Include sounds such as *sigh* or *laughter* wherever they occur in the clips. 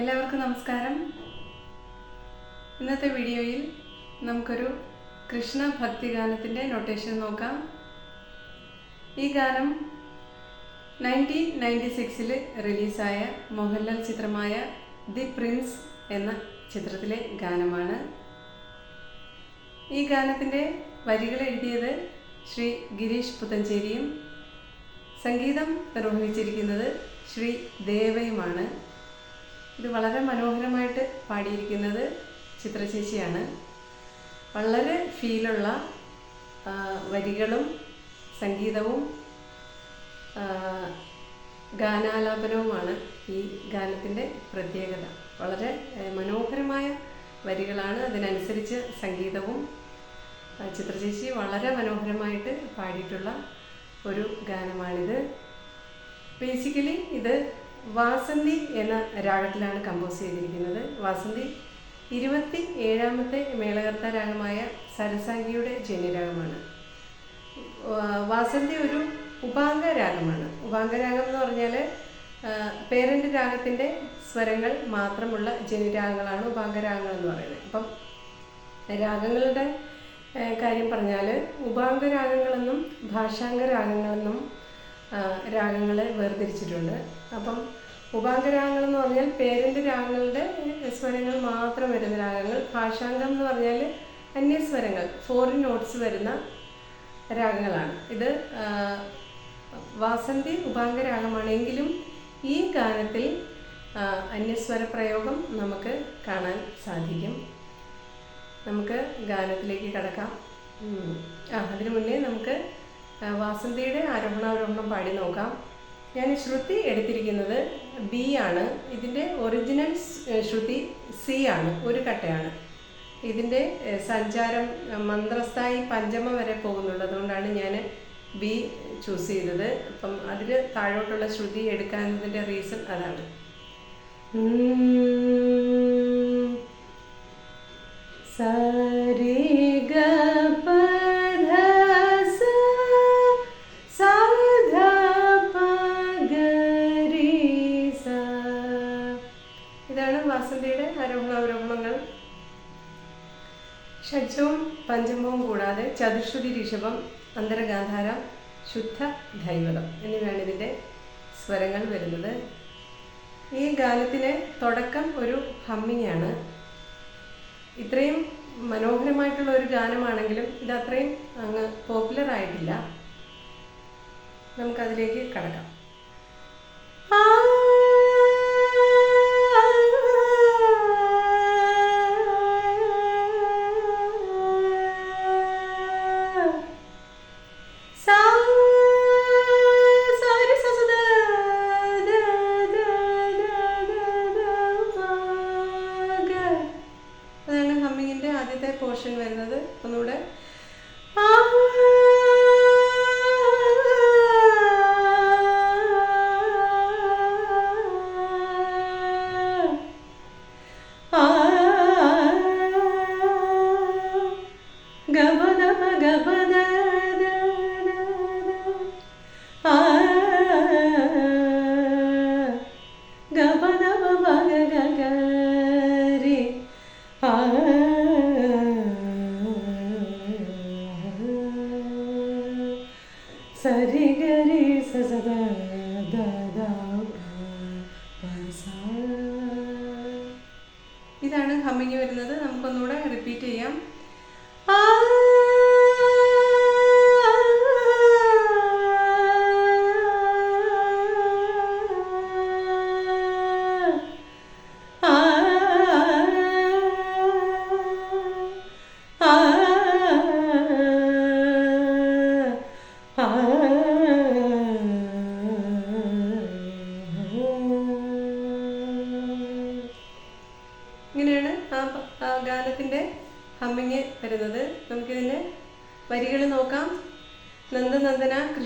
എല്ലാവർക്കും നമസ്കാരം. ഇന്നത്തെ വീഡിയോയിൽ നമുക്കൊരു കൃഷ്ണ ഭക്തി ഗാനത്തിന്റെ നൊട്ടേഷൻ നോക്കാം. ഈ ഗാനം നയന്റീൻ നയന്റി സിക്സിൽ റിലീസായ മോഹൻലാൽ ചിത്രമായ ദി പ്രിൻസ് എന്ന ചിത്രത്തിലെ ഗാനമാണ്. ഈ ഗാനത്തിന്റെ വരികൾ എഴുതിയത് ശ്രീ ഗിരീഷ് പുത്തഞ്ചേരിയും സംഗീതം നിർവഹിച്ചിരിക്കുന്നത് ശ്രീ ദേവയുമാണ്. ഇത് വളരെ മനോഹരമായിട്ട് പാടിയിരിക്കുന്നത് ചിത്രചേച്ചിയാണ് വളരെ ഫീലുള്ള വരികളും സംഗീതവും ഗാനാലാപനവുമാണ് ഈ ഗാനത്തിന്റെ പ്രത്യേകത. വളരെ മനോഹരമായ വരികളാണ്. അതിനനുസരിച്ച് സംഗീതവും ചിത്രചേച്ചി വളരെ മനോഹരമായിട്ട് പാടിയിട്ടുള്ള ഒരു ഗാനമാണിത്. ബേസിക്കലി ഇത് വാസന്തി എന്ന രാഗത്തിലാണ് കമ്പോസ് ചെയ്തിരിക്കുന്നത്. വാസന്തി ഇരുപത്തി ഏഴാമത്തെ മേളകർത്ത രാഗമായ സരസാംഗിയുടെ ജന്യരാഗമാണ്. വാ- വാസന്തി ഒരു ഉപാംഗ രാഗമാണ്. ഉപാംഗ രാഗം എന്ന് പറഞ്ഞാൽ പേരന്റ് രാഗത്തിന്റെ സ്വരങ്ങൾ മാത്രമുള്ള ജനിരാഗങ്ങളാണ് ഉപാംഗ രാഗങ്ങൾ എന്ന് പറയുന്നത്. അപ്പം രാഗങ്ങളുടെ കാര്യം പറഞ്ഞാൽ ഉപാംഗ രാഗങ്ങളെന്നും ഭാഷാംഗ രാഗങ്ങളെന്നും രാഗങ്ങളെ വേർതിരിച്ചിട്ടുണ്ട്. അപ്പം ഉപാംഗ രാഗങ്ങൾ എന്ന് പറഞ്ഞാൽ പേരിന്റെ രാഗങ്ങളുടെ സ്വരങ്ങൾ മാത്രം വരുന്ന രാഗങ്ങൾ. ഭാഷാംഗം എന്ന് പറഞ്ഞാൽ അന്യസ്വരങ്ങൾ ഫോറിൻ നോട്ട്സ് വരുന്ന രാഗങ്ങളാണ്. ഇത് വാസന്തി ഉപാംഗ രാഗമാണെങ്കിലും ഈ ഗാനത്തിൽ അന്യസ്വര പ്രയോഗം നമുക്ക് കാണാൻ സാധിക്കും. നമുക്ക് ഗാനത്തിലേക്ക് കടക്കാം. ആ അതിനു മുന്നേ നമുക്ക് വാസന്തിയുടെ വാസന്തിയുടെ ആരോഹണാവരോഹണം പാടി നോക്കാം. ഞാൻ ശ്രുതി എടുത്തിരിക്കുന്നത് ബി ആണ്. ഇതിന്റെ ഒറിജിനൽ ശ്രുതി സി ആണ്. ഒരു കട്ടയാണ്. ഇതിന്റെ സഞ്ചാരം മന്ത്രസ്ഥായി പഞ്ചമ വരെ പോകുന്നുള്ളൂ അതുകൊണ്ടാണ് ഞാൻ ബി ചൂസ് ചെയ്തത്. അപ്പം അതിൽ താഴോട്ടുള്ള ശ്രുതി എടുക്കാനതിന്റെ റീസൺ അതാണ്. സരി ഗ വാസന്തിയുടെ ആരോഹണ അവരോഹണങ്ങൾ ഷഡ്ജവും പഞ്ചമവും കൂടാതെ ചതുശ്രുതി ഋഷഭം അന്തരഗാന്ധാര ശുദ്ധ ധൈവതം എന്നിവയാണ് ഇതിന്റെ സ്വരങ്ങൾ വരുന്നത്. ഈ ഗാനത്തിലെ തുടക്കം ഒരു ഹമ്മിങ് ആണ് ഇത്രയും മനോഹരമായിട്ടുള്ള ഒരു ഗാനമാണെങ്കിലും ഇത് അത്രയും അങ്ങ് പോപ്പുലർ ആയിട്ടില്ല. നമുക്കതിലേക്ക് കടക്കാം. സാ സാരി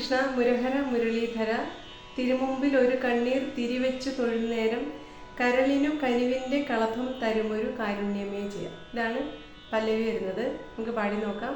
കൃഷ്ണ മുരഹര മുരളീധര തിരുമുമ്പിൽ ഒരു കണ്ണീർ തിരിവെച്ചു തൊഴുന്നേരം കരളിനു കനിവിന്റെ കളഭം തരുമൊരു കാരുണ്യമേ ചെയ്യാം. ഇതാണ് പല്ലവി വരുന്നത്. നമുക്ക് പാടി നോക്കാം.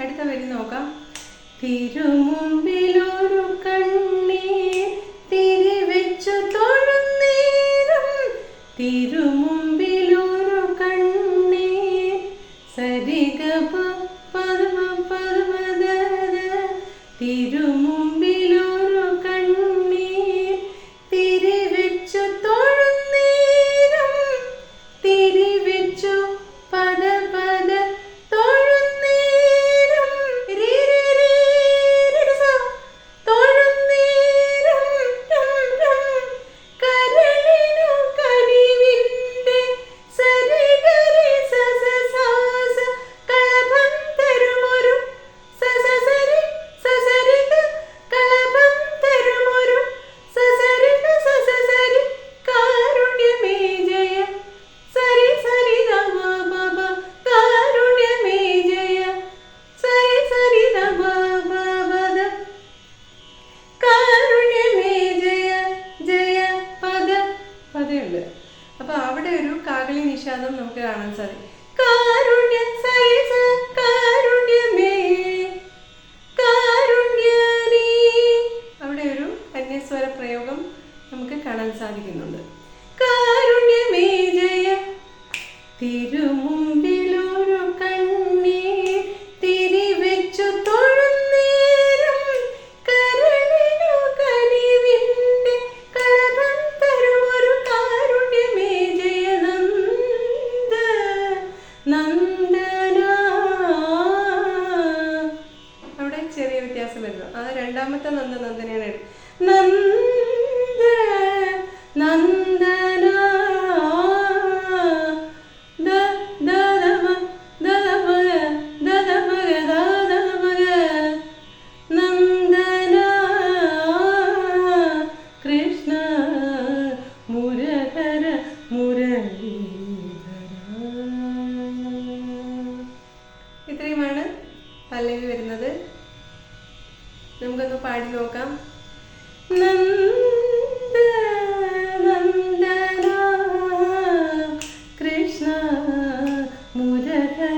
അടുത്ത വരി നോക്കാം. തിരുമുമ്പിലൊരു കണ്ണീർ തിരിവെച്ചു തൊഴുന്നേരം തിരു കാരുണ്യ സൈസ heaven. *laughs*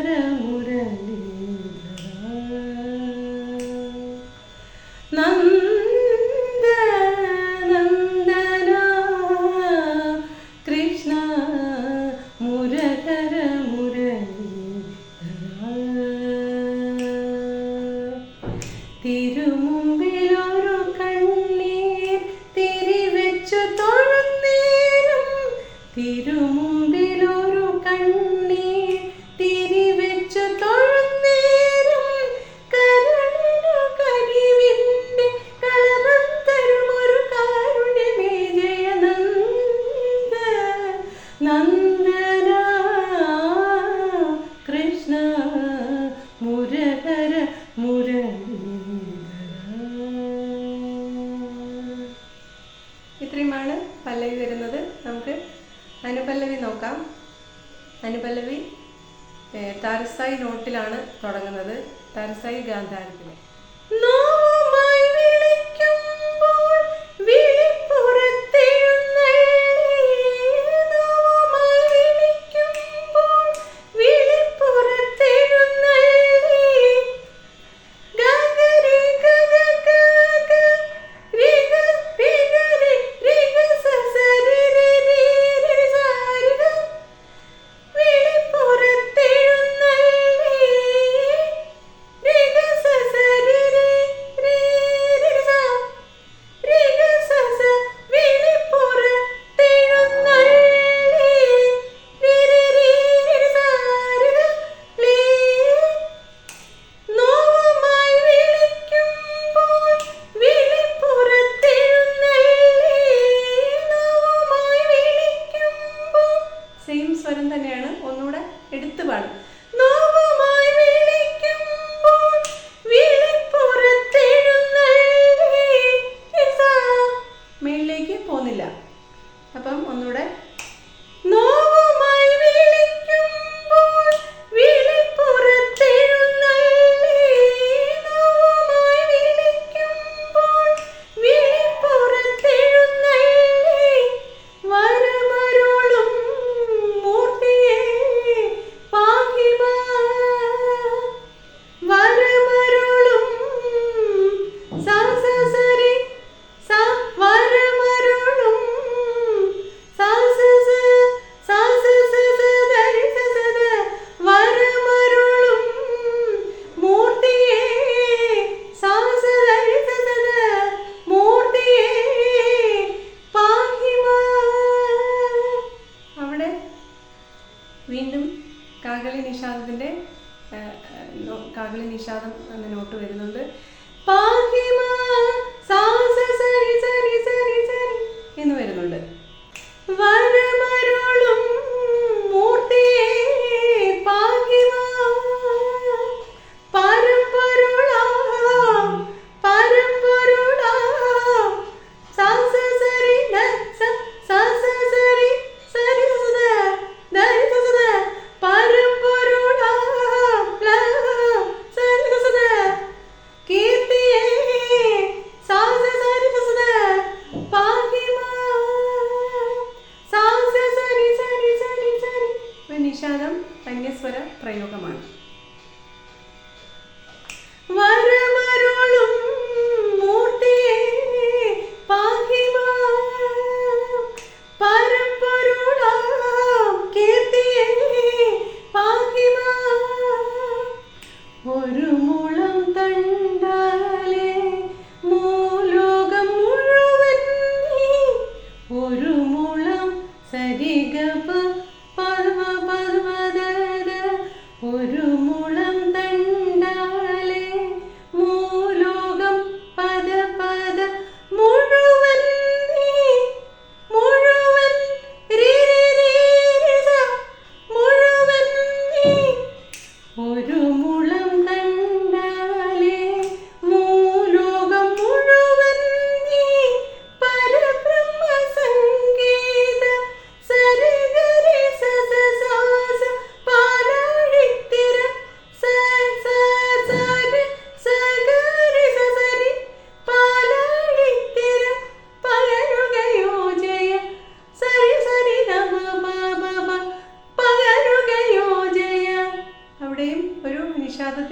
തുടങ്ങുന്നത് തരസൈ ഗാന്ധാരി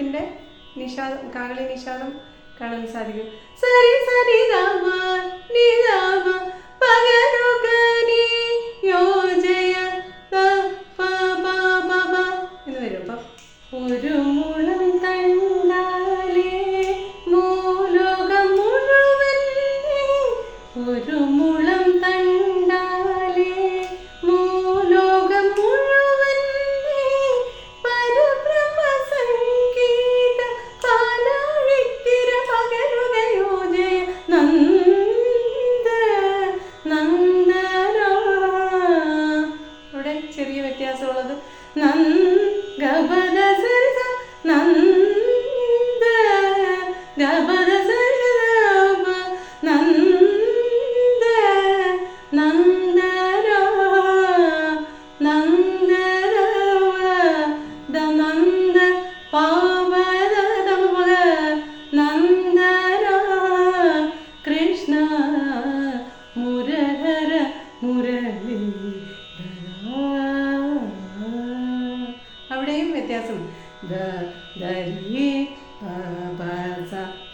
ഗാനത്തിന്റെ നിഷാദം കാകളി നിഷാദം കാണാൻ സാധിക്കും. സരി സരി രാമ നിരാമ പകൽ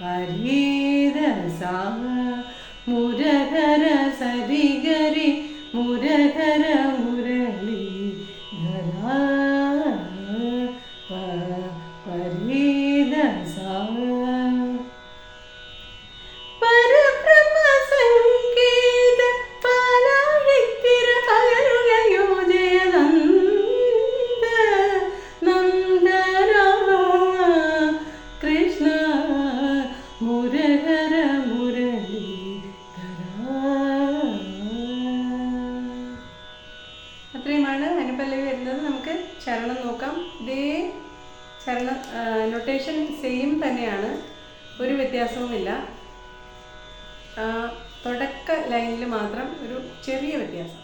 பரீத சா ചരണം നോക്കാം. ഇതേ ചരണം നൊട്ടേഷൻ സെയിം തന്നെയാണ്. ഒരു വ്യത്യാസവുമില്ല. തുടക്ക ലൈനിൽ മാത്രം ഒരു ചെറിയ വ്യത്യാസം.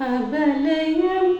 அபலயம்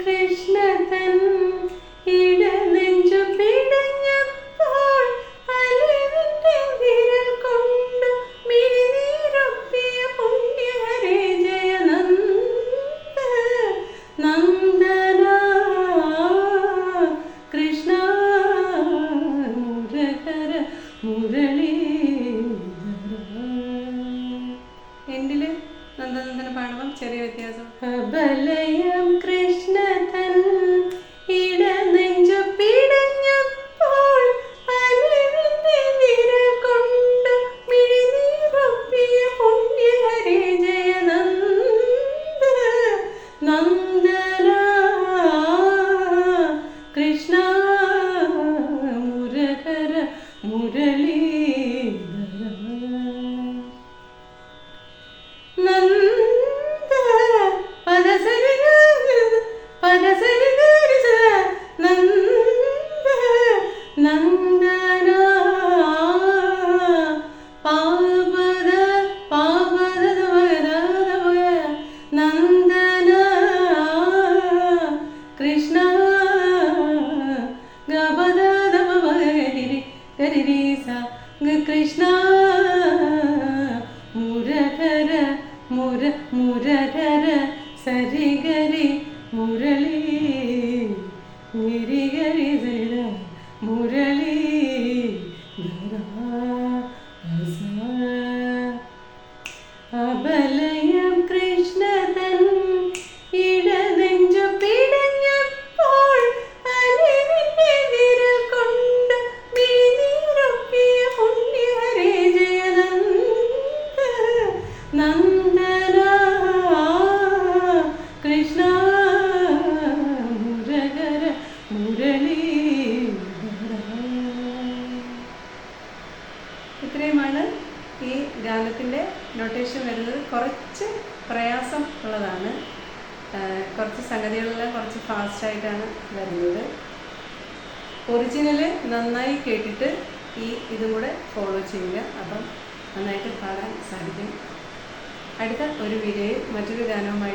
മറ്റൊരു ഗാനവുമായി